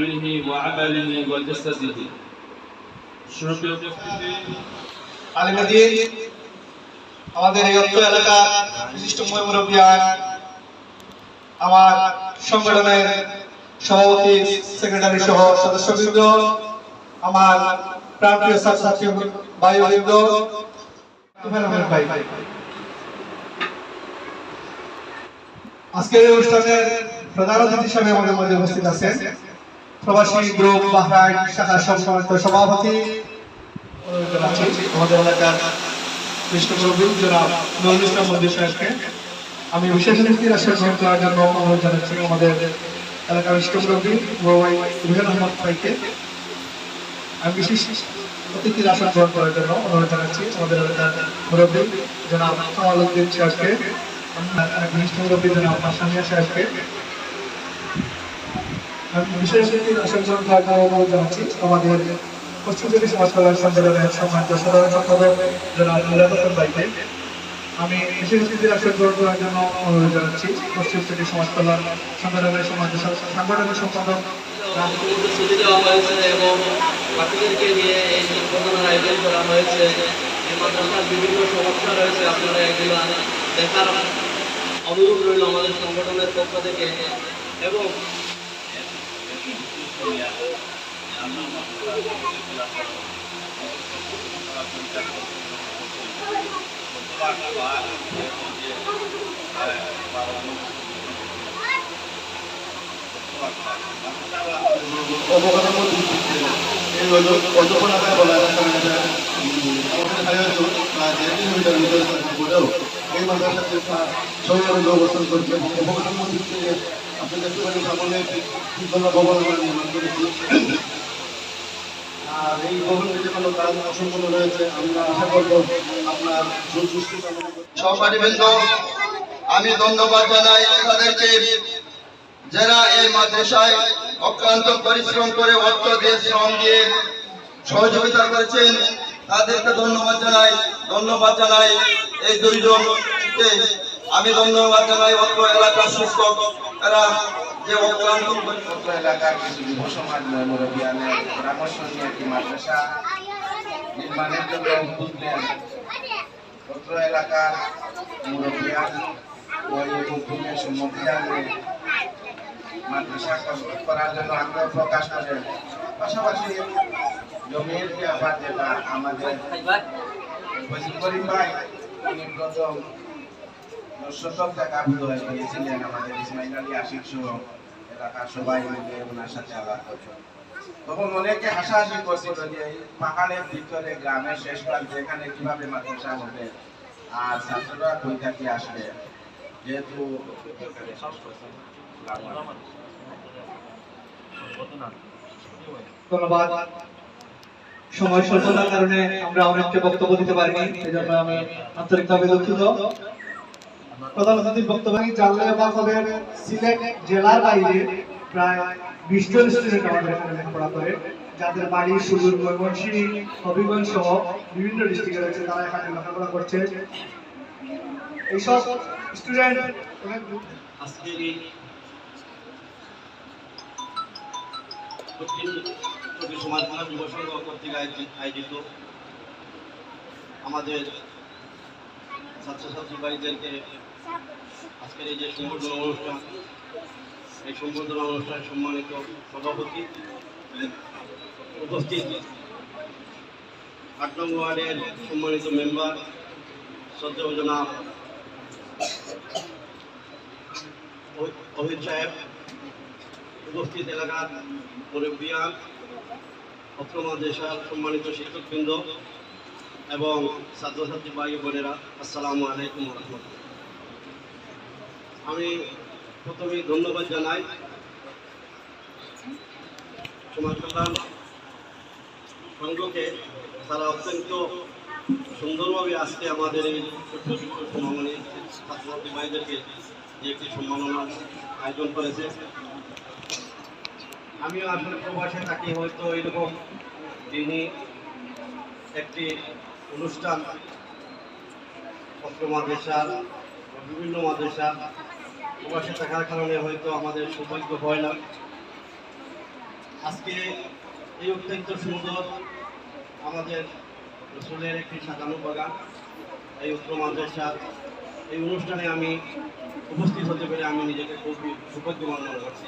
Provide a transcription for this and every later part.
وعلمه وعمله وجسده شرب উপস্থিতি আলিমুদ্দিন আমাদের এই অত্র এলাকার বিশিষ্ট মুরব্বিয়ান আমার সংগঠনের সভাপতি সেক্রেটারি সহ সদস্যবৃন্দ আমার প্রান্তীয় ছাত্রছাত্রী ভাইবৃন্দ তুফাইল আহমেদ ভাই আজকের এই অনুষ্ঠানের প্রধান অতিথি হিসাবে আমাদের মধ্যে উপস্থিত আছেন প্রবাসী গ্রুপ বাহরাইন শাখা সম্মানিত সভাপতি আমাদের এলাকার কৃষ্ণপ্রভু আমি বিশেষ অনুরোধ জানাচ্ছি আমাদের এলাকার কৃষ্ণপ্রভু আমি বিশেষ অতিথির আসন গ্রহণ করার জন্য অনুরোধ জানাচ্ছি আমাদের এলাকার মুরব্বী, জনাব কামাল উদ্দিন সাহেবকে মাসামিয়া সাহেবকে। বিশেষ জন্য অনুরোধ জানাচ্ছি আমাদের পশ্চিমবঙ্গ সমাজ কল্যাণ সম্মেলনের আমি বিশেষ অতিথির আসন গ্রহণ করার জন্য অনুরোধ জানাচ্ছি পশ্চিমবঙ্গ সমাজ কল্যাণ সম্মেলনের সম্মানিত সাংগঠনিক এবং বাকিদেরকে নিয়ে করা হয়েছে। এই বিভিন্ন সমস্যা রয়েছে, আপনারা এগুলো দেখার অনুরোধ রইল আমাদের সংগঠনের পক্ষ থেকে। এবং 저희하고 노고선 그렇게 보고 선물을 드리겠습니다. আমি ধন্যবাদ জানাই তাদেরকে যারা এই মাদ্রাসায় অক্লান্ত পরিশ্রম করে অর্থ দিয়ে শ্রম দিয়ে সহযোগিতা করেছেন, তাদেরকে ধন্যবাদ জানাই ধন্যবাদ জানাই এই দুইজনকে। আমি ধন্যবাদ জানাই অত্র এলাকার শিক্ষক। এরা যে অক্লান্ত এলাকার কিছু যুব সমাজ মুরব্বিয়ানের পরামর্শ নিয়ে একটি মাদ্রাসা নির্মাণের জন্য উদ্যোগ নেন অত্র এলাকার মুরব্বিয়ান ওই উদ্যোগের সম্মতি জানিয়ে মাদ্রাসা করার জন্য আগ্রহ প্রকাশ করেন। পাশাপাশি জমির ব্যাপার যেটা আমাদের করিম ভাই তিনি প্রথম তখন অনেকে হাসাহাসি করছিল যে পাহাড়ের ভিতরে গ্রামের শেষ প্রান্তে, এখানে কীভাবে মাদ্রাসা হবে? আর ছাত্ররা কই থেকে আসবে? যেহেতু সময় স্বল্পতার কারণে আমরা অনেকটা বক্তব্য দিতে পারিনি এই আমি আন্তরিকভাবে দুঃখিত। প্রধান বক্তব্য সিলেট জেলার বাইরে প্রায় বিশ জন স্টুডেন্ট আমাদের এখানে লেখাপড়া করে, যাদের বাড়ি সুদূর হবিগঞ্জ সহ বিভিন্ন ডিস্ট্রিক্টে রয়েছে, তারা এখানে লেখাপড়া করছে। এইসব স্টুডেন্ট আমাদের ছাত্রছাত্রী ভাইদেরকে আজকের এই যে সম্বর্ধনা অনুষ্ঠান, এই সম্বর্ধনা অনুষ্ঠানে সম্মানিত সভাপতি উপস্থিত আট নং ওয়ার্ডের সম্মানিত মেম্বার শ্রদ্ধেয় জনাব সাহেব, উপস্থিত এলাকার মুরব্বিয়ান, অক্রমা দেশার সম্মানিত শিক্ষকবৃন্দ এবং ছাত্রছাত্রী ভাই বোনেরা, আসসালামু আলাইকুম রহমতুল্লাহ। আমি প্রথমেই ধন্যবাদ জানাই সমাজ কল্যাণ সংঘকে তারা অত্যন্ত সুন্দরভাবে আজকে আমাদের এই ছোট্ট ছাত্রছাত্রী ভাইদেরকে যে একটি সম্মাননার আয়োজন করেছে। আমিও আসলে প্রবাসে থাকি, হয়তো এরকম তিনি একটি অনুষ্ঠান অক্রমা দেশার বিভিন্ন মাদ্রাসা প্রবাসে থাকার কারণে হয়তো আমাদের সৌভাগ্য হয় না। আজকে এই অত্যন্ত সুন্দর আমাদের রসুলের একটি সাজানো বাগান, এই উত্তর মাদ্রাসার এই অনুষ্ঠানে আমি উপস্থিত হতে পেরে আমি নিজেকে খুবই সৌভাগ্যবান মনে করছি।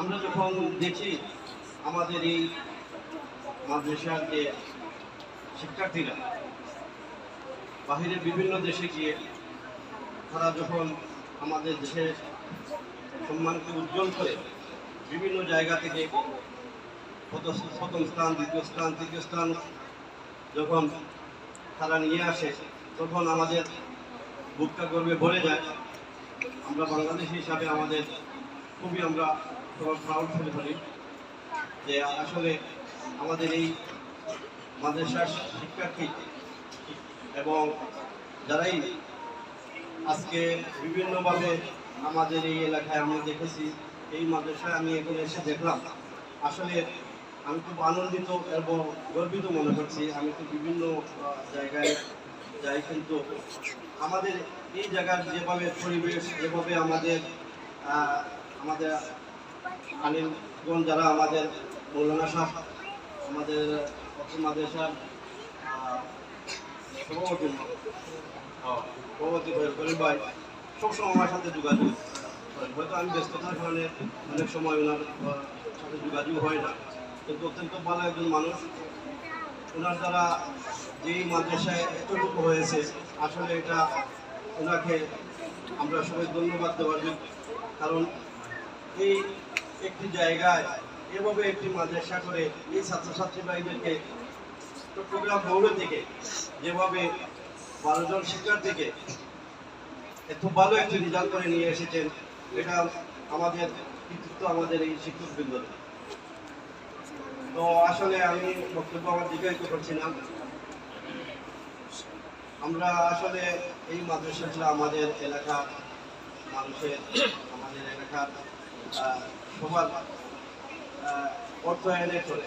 আমরা যখন দেখি আমাদের এই মাদ্রাসার যে শিক্ষার্থীরা বাহিরে বিভিন্ন দেশে গিয়ে তারা যখন আমাদের দেশের সম্মানকে উজ্জ্বল করে বিভিন্ন জায়গা থেকে প্রথম স্থান, দ্বিতীয় স্থান, তৃতীয় স্থান যখন তারা নিয়ে আসে, তখন আমাদের বুকটা গর্বে ভরে যায়। আমরা বাংলাদেশি হিসাবে আমাদের খুবই আমরা প্রাউড ফিল করি যে আসলে আমাদের এই মাদ্রাসার শিক্ষার্থী এবং যারাই আজকে বিভিন্নভাবে আমাদের এই এলাকায় আমি দেখেছি, এই মাদ্রাসায় আমি এখানে এসে দেখলাম। আসলে আমি খুব আনন্দিত এবং গর্বিত মনে করছি। আমি তো বিভিন্ন জায়গায় যাই, কিন্তু আমাদের এই জায়গার যেভাবে পরিবেশ, যেভাবে আমাদের আমাদের আলিমগঞ্জ যারা আমাদের মৌলানা সাহ আমাদের মাদ্রাসার সভাপতি আহ, সভাপতি করিম ভাই সবসময় আমার সাথে যোগাযোগ। হয়তো আমি ব্যস্ততার কারণে অনেক সময় ওনার সাথে যোগাযোগ হয় না কিন্তু অত্যন্ত ভালো একজন মানুষ ওনার দ্বারা যেই মাদ্রাসায় হয়েছে আসলে এটা ওনাকে আমরা সবাই ধন্যবাদ দেওয়ার। কারণ এই একটি জায়গায় এভাবে একটি মাদ্রাসা করে এই ছাত্রছাত্রী ভাইদেরকে চট্টগ্রাম পৌর থেকে যেভাবে বারো জন শিক্ষার্থীকে এত ভালো একটি রেজাল্ট করে নিয়ে এসেছেন, এটা আমাদের কৃতিত্ব আমাদের এই শিক্ষকবৃন্দ তো আসলে আমি বক্তব্য আমার দীর্ঘায়িত করছি না আমরা আসলে এই মাদ্রাসাটা আমাদের এলাকার মানুষের, আমাদের এলাকার সবার অর্থায়নে চলে।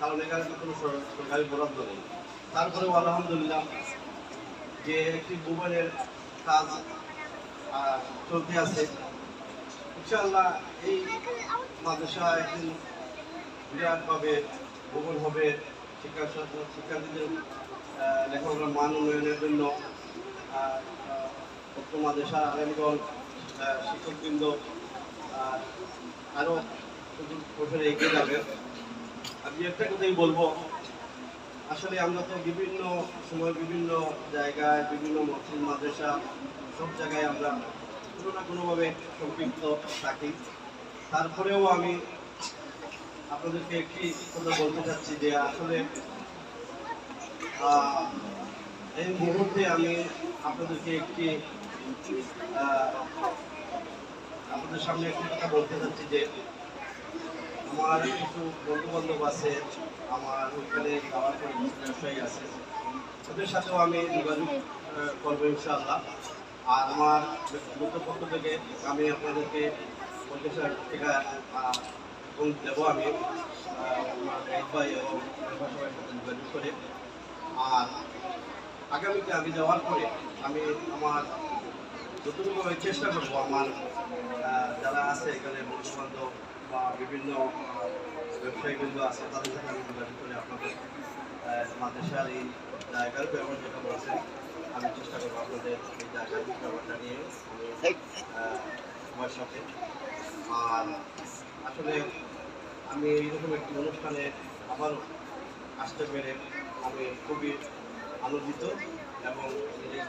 কারণ এখানে তো কোনো সরকারি বরাদ্দ নেই। তারপরেও আলহামদুলিল্লাহ যে একটি মোবাইলের কাজ চলতে আছে, ইনশাআল্লাহ এই মাদ্রাসা একদিন বিরাটভাবে ভূগোল হবে। শিক্ষা শিক্ষার্থীদের লেখাপড়ার মান উন্নয়নের জন্য মাদ্রাসা আগামীগঞ্জ শিক্ষকবৃন্দ আরও বছরে এগিয়ে যাবে। আমি একটা কথাই বলব। আসলে আমরা তো বিভিন্ন সময় বিভিন্ন জায়গায়, বিভিন্ন মসজিদ মাদ্রাসা সব জায়গায় আমরা কোনো না কোনোভাবে সম্পৃক্ত থাকি। তারপরেও আমি আপনাদেরকে একটি কথা বলতে চাচ্ছি যে আসলে এই মুহূর্তে আমি আপনাদেরকে একটি আপনাদের সামনে একটি কথা বলতে চাচ্ছি যে আমার কিছু বন্ধু বান্ধব আছে, আমার ওইখানে খাওয়ার পরে ব্যবসায়ী আছে। ওদের সাথেও আমি যোগাযোগ করব ইনশাআল্লাহ। আর আমার ব্যক্তিগত থেকে আমি আপনাদেরকে পঞ্চাশ হাজার টাকা দেবো আমি ভাই এবং যোগাযোগ করে। আর আগামীতে আমি যাওয়ার পরে আমি আমার যতটুকু চেষ্টা করব, আমার যারা আছে এখানে বন্ধু বান্ধব বা বিভিন্ন ব্যবসায়ীবৃন্দ আছে তাদের সাথে আমি যোগাযোগ করে আপনাদের মাদ্রাসার এই জায়গার ব্যাপার যেটা বলছেন আমি চেষ্টা করব আপনাদের এই জায়গার ব্যাপারটা নিয়ে আমি আহ, সবার সাথে। আর আসলে আমি এইরকম একটি অনুষ্ঠানে আবার আসতে পেরে আমি খুবই আনন্দিত এবং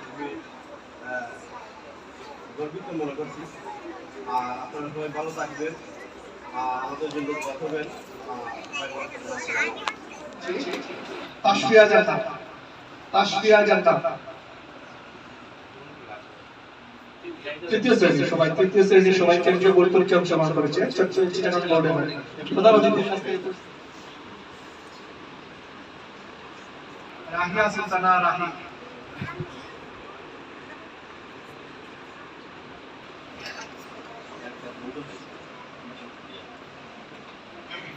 খুবই গর্বিত মনে করছি। আর আপনারা সবাই ভালো থাকবেন। আমাদের জন্য আলাইকুম। তাসফিয়া জান্নাত তাসফিয়া জান্নাত তৃতীয় শ্রেণি সবাই, তৃতীয় শ্রেণির সবাই কেন্দ্রীয় বোর্ড পরীক্ষা অংশগ্রহণ করেছে? রাহি নাফিজা আক্তার না Nazifa Akter Nazifa Akter English and with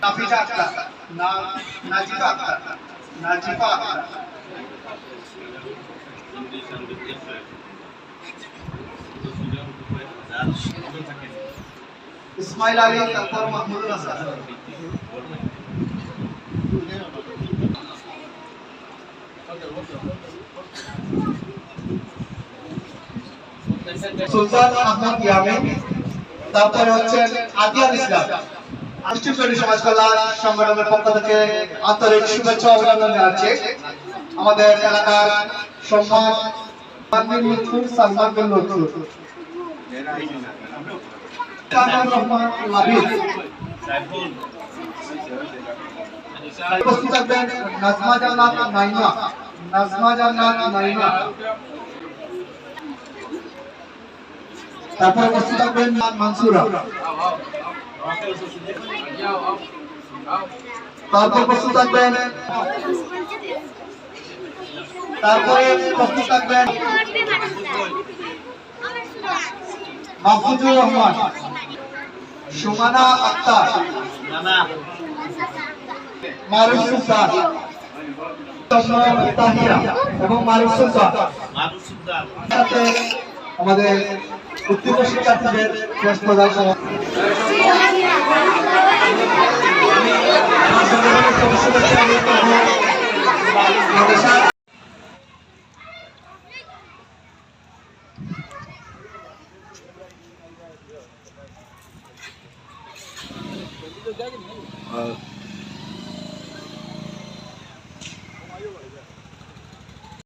different. So student require that student থাকে ইসমাইল আলী তারপর মাহমুদুল হাসান সুলতান আহমদ ইয়ামিন তারপরে হচ্ছেন আদিয়াল ইসলাম আনুষ্ঠানিক সমাজ কল্যাণ সংগঠনের পক্ষ থেকে আন্তরিক শুভেচ্ছা অভিনন্দন জানাচ্ছি। আমাদের এলাকার সম্মান তারপর উপস্থিত থাকবেন মানসুরা। তারপর উপস্থিত থাকবেন। তারপরে উপস্থিত থাকবেন। মাহফুজুর রহমান সুমানা আক্তার মারুফ সুলতান তাহিরা এবং মারুফ সুলতান। আমাদের উত্তীর্ণ শিক্ষার্থীদের ক্লাস প্রদান